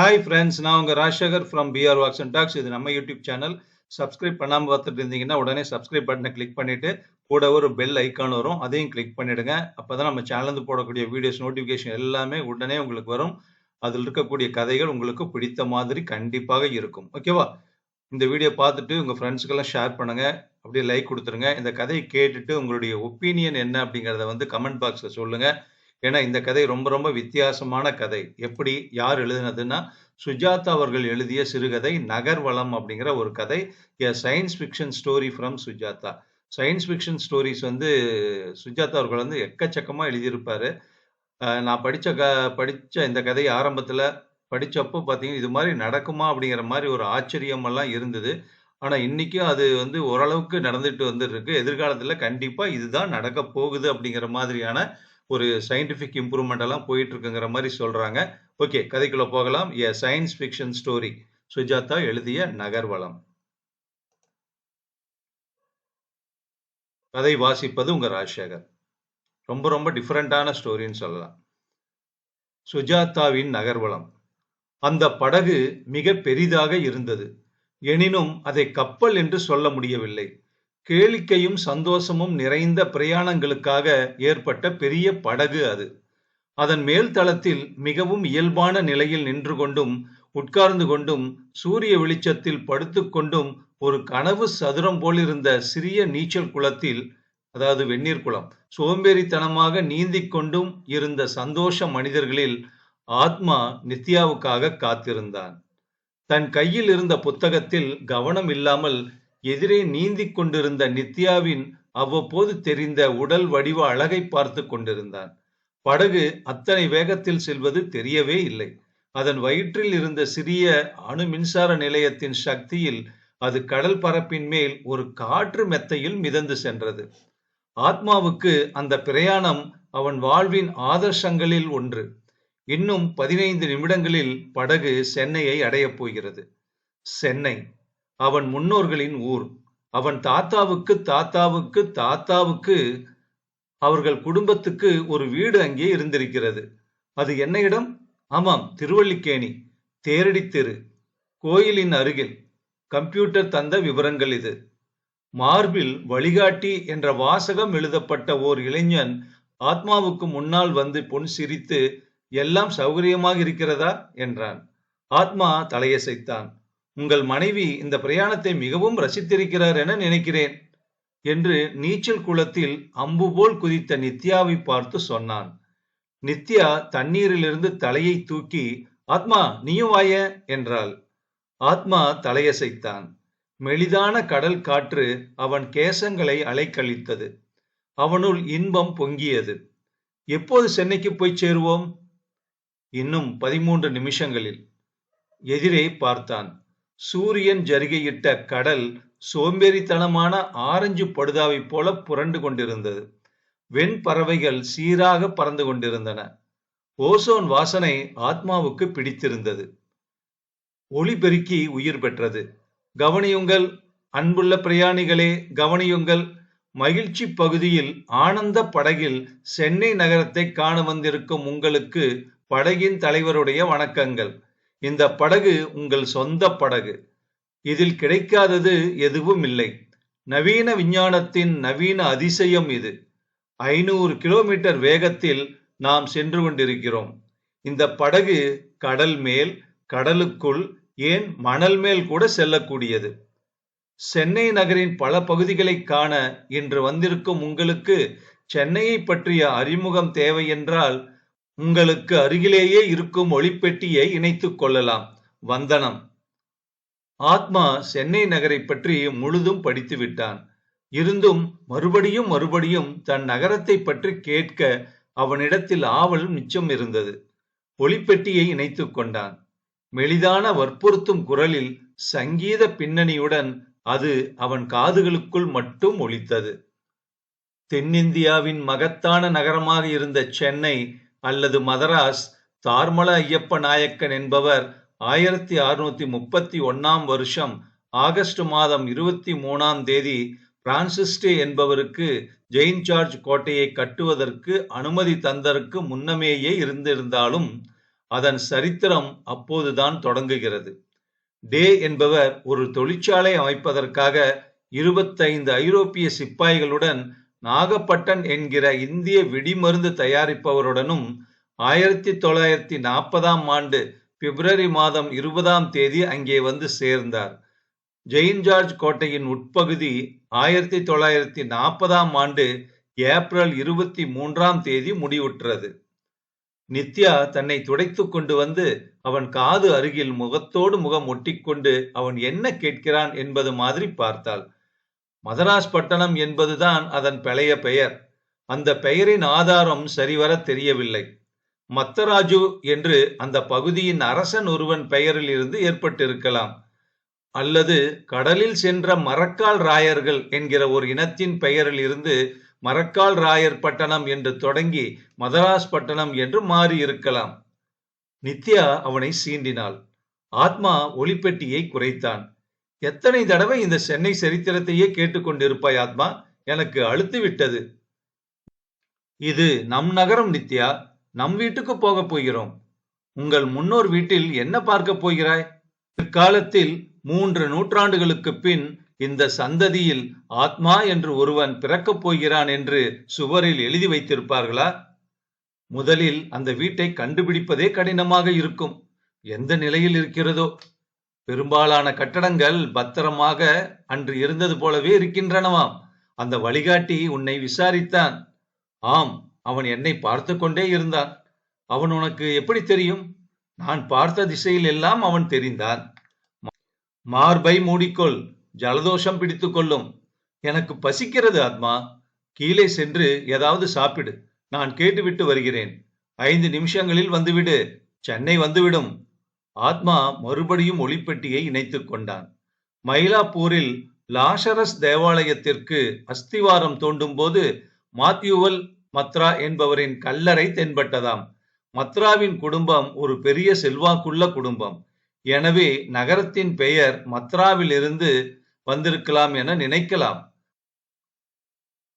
Hi friends நான் உங்கள் Rajasekar from PR walks and talks இது நம்ம யூடியூப் சேனல் சப்ஸ்கிரைப் பண்ணாமல் பார்த்துட்டு இருந்தீங்கன்னா உடனே சப்ஸ்கிரைப் பட்டனை கிளிக் பண்ணிட்டு கூட ஒரு பெல் ஐக்கான் வரும். அதையும் கிளிக் பண்ணிடுங்க. அப்பதான் நம்ம சேனலேருந்து போடக்கூடிய வீடியோஸ் நோட்டிஃபிகேஷன் எல்லாமே உடனே உங்களுக்கு வரும். அதில் இருக்கக்கூடிய கதைகள் உங்களுக்கு பிடித்த மாதிரி கண்டிப்பாக இருக்கும். ஓகேவா இந்த வீடியோ பார்த்துட்டு உங்கள் ஃப்ரெண்ட்ஸுக்கெல்லாம் ஷேர் பண்ணுங்கள் அப்படியே லைக் கொடுத்துருங்க. இந்த கதையை கேட்டுட்டு உங்களுடைய ஒப்பீனியன் என்ன அப்படிங்கிறத வந்து கமெண்ட் பாக்ஸில் சொல்லுங்கள் ஏன்னா இந்த கதை ரொம்ப ரொம்ப வித்தியாசமான கதை. எப்படி யார் எழுதினதுன்னா சுஜாதா அவர்கள் எழுதிய சிறுகதை நகர்வளம் அப்படிங்கிற ஒரு கதை. A science fiction story from Sujatha. Science fiction stories வந்து சுஜாதா அவர்கள் வந்து எக்கச்சக்கமாக எழுதியிருப்பார். நான் படித்த க படித்த இந்த கதை ஆரம்பத்தில் படித்தப்போ பார்த்தீங்கன்னா இது மாதிரி நடக்குமா அப்படிங்கிற மாதிரி ஒரு ஆச்சரியமெல்லாம் இருந்தது. ஆனால் இன்றைக்கும் அது வந்து ஓரளவுக்கு நடந்துட்டு வந்துருக்கு எதிர்காலத்தில் கண்டிப்பாக இதுதான் நடக்க போகுது அப்படிங்கிற மாதிரியான ஒரு சயின்டிஃபிக் இம்ப்ரூவ்மெண்ட் எல்லாம் போயிட்டு இருக்குங்கிற மாதிரி சொல்றாங்க. ஓகே கதைக்குள்ள போகலாம். A science fiction story Sujatha எழுதிய நகர்வளம். கதை வாசிப்பது உங்க ராஜசேகர். ரொம்ப ரொம்ப டிஃப்ரெண்டான ஸ்டோரின்னு சொல்லலாம். சுஜாதாவின் நகர்வளம். அந்த படகு மிக பெரிதாக இருந்தது. எனினும் அதை கப்பல் என்று சொல்ல முடியவில்லை. கேளிக்கையும் சந்தோஷமும் நிறைந்த பிரயாணங்களுக்காக ஏற்பட்ட பெரிய படகு அது. அதன் மேல் தளத்தில் மிகவும் இயல்பான நிலையில் நின்று கொண்டும் உட்கார்ந்து கொண்டும் சூரிய வெளிச்சத்தில் படுத்துக்கொண்டும் ஒரு கனவு சதுரம் போலிருந்த சிறிய நீச்சல் குளத்தில் அதாவது வெந்நீர் குளம் சோம்பேறித்தனமாக நீந்திக் கொண்டும் இருந்த சந்தோஷ மனிதர்களில் ஆத்மா நித்யாவுக்காக காத்திருந்தான். தன் கையில் இருந்த புத்தகத்தில் கவனம் இல்லாமல் எதிரே நீந்திக் கொண்டிருந்த நித்யாவின் அவ்வப்போது தெரிந்த உடல் வடிவ அழகை பார்த்து கொண்டிருந்தான். படகு அத்தனை வேகத்தில் செல்வது தெரியவே இல்லை. அதன் வயிற்றில் இருந்த சிறிய அணு மின்சார நிலையத்தின் சக்தியில் அது கடல் பரப்பின் மேல் ஒரு காற்று மெத்தையில் மிதந்து சென்றது. ஆத்மாவுக்கு அந்த பிரயாணம் அவன் வாழ்வின் ஆதர்சங்களில் ஒன்று. இன்னும் பதினைந்து நிமிடங்களில் படகு சென்னையை அடையப் போகிறது. சென்னை. அவன் முன்னோர்களின் ஊர். அவன் தாத்தாவுக்கு தாத்தாவுக்கு தாத்தாவுக்கு அவர்கள் குடும்பத்துக்கு ஒரு வீடு அங்கே இருந்திருக்கிறது. அது என்ன இடம்? ஆமாம் திருவல்லிக்கேணி தேரடி தெரு கோயிலின் அருகில். கம்ப்யூட்டர் தந்த விவரங்கள் இது. மார்பில் வழிகாட்டி என்ற வாசகம் எழுதப்பட்ட ஓர் இளைஞன் ஆத்மாவுக்கு முன்னால் வந்து பொன் சிரித்து எல்லாம் சௌகரியமாக இருக்கிறதா? என்றான். ஆத்மா தலையசைத்தான். உங்கள் மனைவி இந்த பிரயாணத்தை மிகவும் ரசித்திருக்கிறார் என நினைக்கிறேன் என்று நீச்சல் குளத்தில் அம்பு போல் குதித்த நித்யாவை பார்த்து சொன்னான். நித்யா தண்ணீரிலிருந்து தலையை தூக்கி ஆத்மா நீயும் வாய என்றாள். ஆத்மா தலையசைத்தான். மெலிதான கடல் காற்று அவன் கேசங்களை அலைக்கழித்தது. அவனுள் இன்பம் பொங்கியது. எப்போது சென்னைக்கு போய் சேருவோம்? இன்னும் பதிமூன்று நிமிஷங்களில். எதிரே பார்த்தான். சூரியன் ஜருகையிட்ட கடல் சோம்பேறித்தனமான ஆரஞ்சு படுதாவைப் போல புரண்டு கொண்டிருந்தது. வெண் பறவைகள் சீராக பறந்து கொண்டிருந்தன. ஓசோன் வாசனை ஆத்மாவுக்கு பிடித்திருந்தது. ஒளி பெருக்கி உயிர் பெற்றது. கவனியுங்கள் அன்புள்ள பிரயாணிகளே கவனியுங்கள். மகிழ்ச்சி பகுதியில் ஆனந்த படகில் சென்னை நகரத்தை காண வந்திருக்கும் உங்களுக்கு படகின் தலைவருடைய வணக்கங்கள். இந்த படகு உங்கள் சொந்த படகு. இதில் கிடைக்காதது எதுவும் இல்லை. நவீன விஞ்ஞானத்தின் நவீன அதிசயம் இது. ஐநூறு கிலோமீட்டர் வேகத்தில் நாம் சென்று கொண்டிருக்கிறோம். இந்த படகு கடல் மேல் கடலுக்குள் ஏன் மணல் மேல் கூட செல்லக்கூடியது. சென்னை நகரின் பல பகுதிகளை காண இன்று வந்திருக்கும் உங்களுக்கு சென்னையை பற்றிய அறிமுகம் தேவை என்றால் உங்களுக்கு அருகிலேயே இருக்கும் ஒளிப்பெட்டியை இணைத்துக் கொள்ளலாம். வந்தனம். ஆத்மா சென்னை நகரை பற்றி முழுதும் படித்து விட்டான். இருந்தும் மறுபடியும் மறுபடியும் தன் நகரத்தை பற்றி கேட்க அவனிடத்தில் ஆவல் மிச்சம் இருந்தது. ஒளிப்பெட்டியை இணைத்துக் கொண்டான். மெலிதான வற்புறுத்தும் குரலில் சங்கீத பின்னணியுடன் அது அவன் காதுகளுக்குள் மட்டும் ஒலித்தது. தென்னிந்தியாவின் மகத்தான நகரமாக இருந்த சென்னை அல்லது மதராஸ் தார்மல ஐயப்ப நாயக்கன் என்பவர் ஆயிரத்தி அறுநூத்தி முப்பத்தி ஒன்னாம் வருஷம் ஆகஸ்ட் மாதம் இருபத்தி மூணாம் தேதி பிரான்சிஸ்டே என்பவருக்கு ஜெயின் ஜார்ஜ் கோட்டையை கட்டுவதற்கு அனுமதி தந்தற்கு முன்னமேயே இருந்திருந்தாலும் அதன் சரித்திரம் அப்போதுதான் தொடங்குகிறது. டே என்பவர் ஒரு தொழிற்சாலை அமைப்பதற்காக இருபத்தைந்து ஐரோப்பிய சிப்பாய்களுடன் நாகப்பட்டன் என்கிற இந்திய வெடிமருந்து தயாரிப்பவருடனும் ஆயிரத்தி தொள்ளாயிரத்தி நாற்பதாம் ஆண்டு பிப்ரவரி மாதம் இருபதாம் தேதி அங்கே வந்து சேர்ந்தார். ஜெயின் ஜார்ஜ் கோட்டையின் உட்பகுதி ஆயிரத்தி தொள்ளாயிரத்தி நாற்பதாம் ஆண்டு ஏப்ரல் இருபத்தி மூன்றாம் தேதி முடிவுற்றது. நித்யா தன்னை துடைத்து கொண்டு வந்து அவன் காது அருகில் முகத்தோடு முகம் ஒட்டிக்கொண்டு அவன் என்ன கேட்கிறான் என்பது மாதிரி பார்த்தாள். மதராஸ் பட்டணம் என்பதுதான் அதன் பழைய பெயர். அந்த பெயரின் ஆதாரம் சரிவர தெரியவில்லை. மத்தராஜு என்று அந்த பகுதியின் அரசன் ஒருவன் பெயரில் இருந்து ஏற்பட்டிருக்கலாம். அல்லது கடலில் சென்ற மரக்கால் ராயர்கள் என்கிற ஒரு இனத்தின் பெயரில் இருந்து மரக்கால் ராயர் பட்டணம் என்று தொடங்கி மதராஸ் பட்டணம் என்று மாறி இருக்கலாம் நித்யா அவனை சீண்டினாள். ஆத்மா ஒளிப்பெட்டியை குறைத்தான். எத்தனை தடவை இந்த சென்னை சரித்திரத்தையே கேட்டுக்கொண்டிருப்பாய் ஆத்மா? எனக்கு அழுத்து விட்டது. இது நம் நகரம் நித்யா. நம் வீட்டுக்கு போகப் போகிறோம். உங்கள் முன்னோர் வீட்டில் என்ன பார்க்கப் போகிறாய்? பிற்காலத்தில் மூன்று நூற்றாண்டுகளுக்கு பின் இந்த சந்ததியில் ஆத்மா என்று ஒருவன் பிறக்கப் போகிறான் என்று சுவரில் எழுதி வைத்திருப்பார்களா? முதலில் அந்த வீட்டை கண்டுபிடிப்பதே கடினமாக இருக்கும். எந்த நிலையில் இருக்கிறதோ? பெரும்பாலான கட்டடங்கள் பத்திரமாக அன்று இருந்தது போலவே இருக்கின்றனவாம். அந்த வழிகாட்டி உன்னை விசாரித்தான். ஆம் அவன் என்னை பார்த்து கொண்டே இருந்தான். அவன் உனக்கு எப்படி தெரியும்? நான் பார்த்த திசையில் எல்லாம் அவன் தெரிந்தான். மார்பை மூடிக்கொள் ஜலதோஷம் பிடித்து கொள்ளும். எனக்கு பசிக்கிறது ஆத்மா. கீழே சென்று ஏதாவது சாப்பிடு. நான் கேட்டுவிட்டு வருகிறேன். ஐந்து நிமிஷங்களில் வந்துவிடு. சென்னை வந்துவிடும். ஆத்மா மறுபடியும் ஒளிப்பெட்டியை இணைத்துக் கொண்டான். மயிலாப்பூரில் லாஷரஸ் தேவாலயத்திற்கு அஸ்திவாரம் தோண்டும் போது மாத்யூவல் மத்ரா என்பவரின் கல்லறை தென்பட்டதாம். மத்ராவின் குடும்பம் ஒரு பெரிய செல்வாக்குள்ள குடும்பம். எனவே நகரத்தின் பெயர் மத்ராவிலிருந்து வந்திருக்கலாம் என நினைக்கலாம்.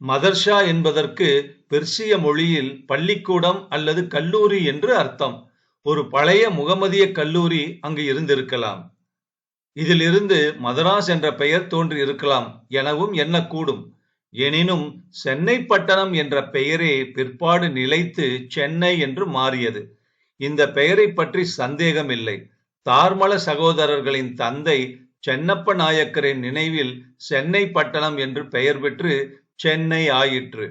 மதர்ஷா என்பதற்கு பெர்சிய மொழியில் பள்ளிக்கூடம் அல்லது கல்லூரி என்று அர்த்தம். ஒரு பழைய முகமதிய கல்லூரி அங்கு இருந்திருக்கலாம். இதிலிருந்து மதராஸ் என்ற பெயர் தோன்றி இருக்கலாம் எனவும் எண்ணக்கூடும். எனினும் சென்னை பட்டணம் என்ற பெயரே பிற்பாடு நிலைத்து சென்னை என்று மாறியது. இந்த பெயரை பற்றி சந்தேகமில்லை. தார்மல சகோதரர்களின் தந்தை சென்னப்ப நாயக்கரின் நினைவில் சென்னை பட்டணம் என்று பெயர் பெற்று சென்னை ஆயிற்று.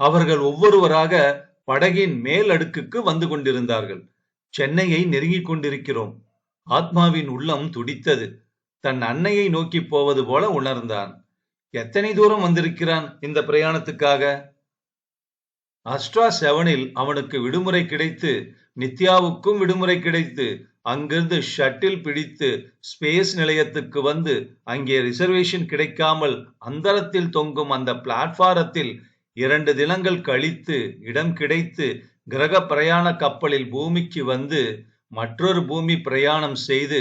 அவர்கள் ஒவ்வொருவராக படகின் மேல் அடுக்குக்கு வந்து கொண்டிருந்தார்கள். சென்னையை நெருங்கிக் கொண்டிருக்கிறோம். ஆத்மாவின் உள்ளம் துடித்தது. தன் அன்னையை நோக்கி போவது போல உணர்ந்தான். எத்தனை தூரம் வந்திருக்கிறான் இந்த பிரயாணத்துக்காக? அஸ்ட்ரா செவனில் அவனுக்கு விடுமுறை கிடைத்து நித்யாவுக்கும் விடுமுறை கிடைத்து அங்கிருந்து ஷட்டில் பிடித்து ஸ்பேஸ் நிலையத்துக்கு வந்து அங்கே ரிசர்வேஷன் கிடைக்காமல் அந்தரத்தில் தொங்கும் அந்த பிளாட்பாரத்தில் இரண்டு தினங்கள் கழித்து இடம் கிடைத்து கிரக பிரயாண கப்பலில் பூமிக்கு வந்து மற்றொரு பூமி பிரயாணம் செய்து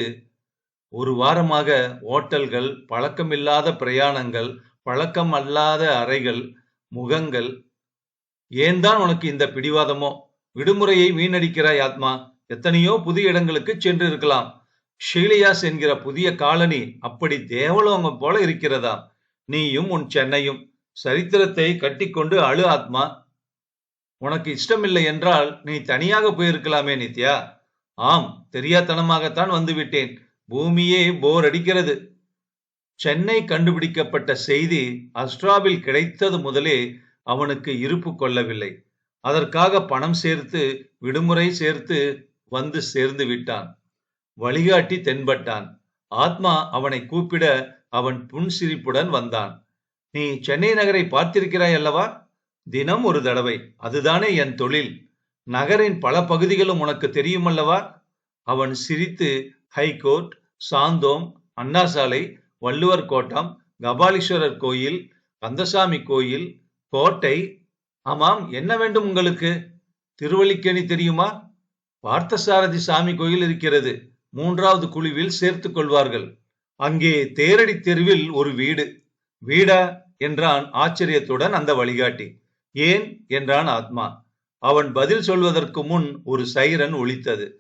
ஒரு வாரமாக ஓட்டல்கள் பழக்கமில்லாத பிரயாணங்கள் பழக்கம் அல்லாத அறைகள் முகங்கள். ஏன் தான் உனக்கு இந்த பிடிவாதமோ? விடுமுறையை வீணடிக்கிறாய் ஆத்மா. எத்தனையோ புதிய இடங்களுக்கு சென்று இருக்கலாம் ஷீலியாஸ் என்கிற புதிய காலனி அப்படி தேவலோகம் போல இருக்கிறதா நீயும் உன் சென்னையும். சரித்திரத்தை கட்டிக்கொண்டு அழு ஆத்மா. உனக்கு இஷ்டமில்லை என்றால் நீ தனியாக போயிருக்கலாமே நித்யா. ஆம் தெரியாத்தனமாகத்தான் வந்துவிட்டேன். பூமியே போர் அடிக்கிறது. சென்னை கண்டுபிடிக்கப்பட்ட செய்தி அஸ்ட்ராவில் கிடைத்தது முதலே அவனுக்கு இருப்பு கொள்ளவில்லை. அதற்காக பணம் சேர்த்து விடுமுறை சேர்த்து வந்து சேர்ந்து விட்டான். வழிகாட்டி தென்பட்டான். ஆத்மா அவனை கூப்பிட அவன் புன்சிரிப்புடன் வந்தான். நீ சென்னை நகரை பார்த்திருக்கிறாய் அல்லவா? தினம் ஒரு தடவை. அதுதானே என் தொழில். நகரின் பல பகுதிகளும் உனக்கு தெரியுமல்லவா அவன் சிரித்து ஹைகோர்ட் சாந்தோம் அண்ணா சாலை வள்ளுவர் கோட்டம் கபாலீஸ்வரர் கோயில் கந்தசாமி கோயில் கோட்டை. ஆமாம் என்ன வேண்டும் உங்களுக்கு? திருவல்லிக்கேணி தெரியுமா? பார்த்தசாரதி சாமி கோயில் இருக்கிறது. மூன்றாவது குழுவில் சேர்த்துக் கொள்வார்கள். அங்கே தேரடி தெருவில் ஒரு வீடு. வீடா? என்றான் ஆச்சரியத்துடன் அந்த வழிகாட்டி. ஏன்? என்றான் ஆத்மா. அவன் பதில் சொல்வதற்கு முன் ஒரு சைரன் ஒழித்தது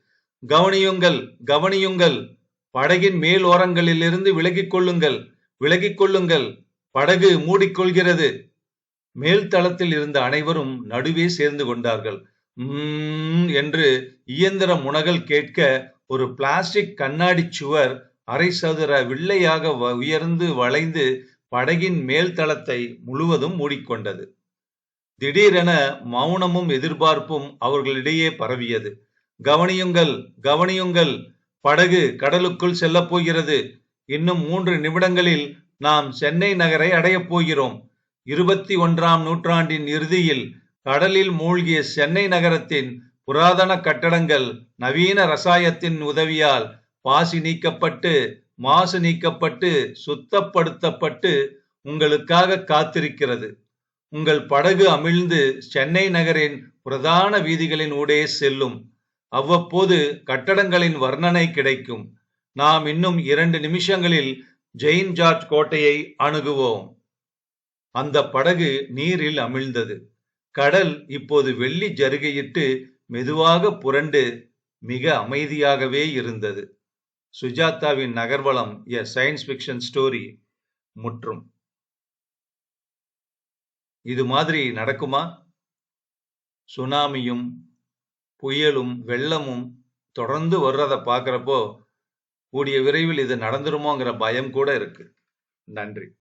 கவனியுங்கள் கவனியுங்கள். படகின் மேல் ஓரங்களிலிருந்து விலகிக் கொள்ளுங்கள் விலகிக் கொள்ளுங்கள். படகு மூடிக்கொள்கிறது. மேல் தளத்தில் இருந்த அனைவரும் நடுவே சேர்ந்து கொண்டார்கள். உம் என்று இயந்திர முனகல் கேட்க ஒரு பிளாஸ்டிக் கண்ணாடி சுவர் அரை சதுர வில்லையாக வ- உயர்ந்து வளைந்து படகின் மேல் தளத்தை முழுவதும் மூடிக்கொண்டது. திடீரென மௌனமும் எதிர்பார்ப்பும் அவர்களிடையே பரவியது. கவனியுங்கள் கவனியுங்கள் படகு கடலுக்குள் செல்லப் போகிறது. இன்னும் மூன்று நிமிடங்களில் நாம் சென்னை நகரை அடையப் போகிறோம். இருபத்தி ஒன்றாம் நூற்றாண்டின் இறுதியில் கடலில் மூழ்கிய சென்னை நகரத்தின் புராதன கட்டடங்கள் நவீன ரசாயத்தின் உதவியால் பாசி நீக்கப்பட்டு மாசு நீக்கப்பட்டு சுத்தப்படுத்தப்பட்டு உங்களுக்காக காத்திருக்கிறது. உங்கள் படகு அமிழ்ந்து சென்னை நகரின் பிரதான வீதிகளின் ஊடே செல்லும். அவ்வப்போது கட்டடங்களின் வர்ணனை கிடைக்கும். நாம் இன்னும் இரண்டு நிமிஷங்களில் ஜெயின் ஜார்ஜ் கோட்டையை அணுகுவோம். அந்த படகு நீரில் அமிழ்ந்தது. கடல் இப்போது வெள்ளி ஜருகையிட்டு மெதுவாக புரண்டு மிக அமைதியாகவே இருந்தது. சுஜாதாவின் நகர்வலம் எ சயின்ஸ் ஃபிக்ஷன் ஸ்டோரி முற்றும். இது மாதிரி நடக்குமா? சுனாமியும் புயலும் வெள்ளமும் தொடர்ந்து வர்றதை பார்க்குறப்போ கூடிய விரைவில் இது நடந்துருமோங்கிற பயம் கூட இருக்கு. நன்றி.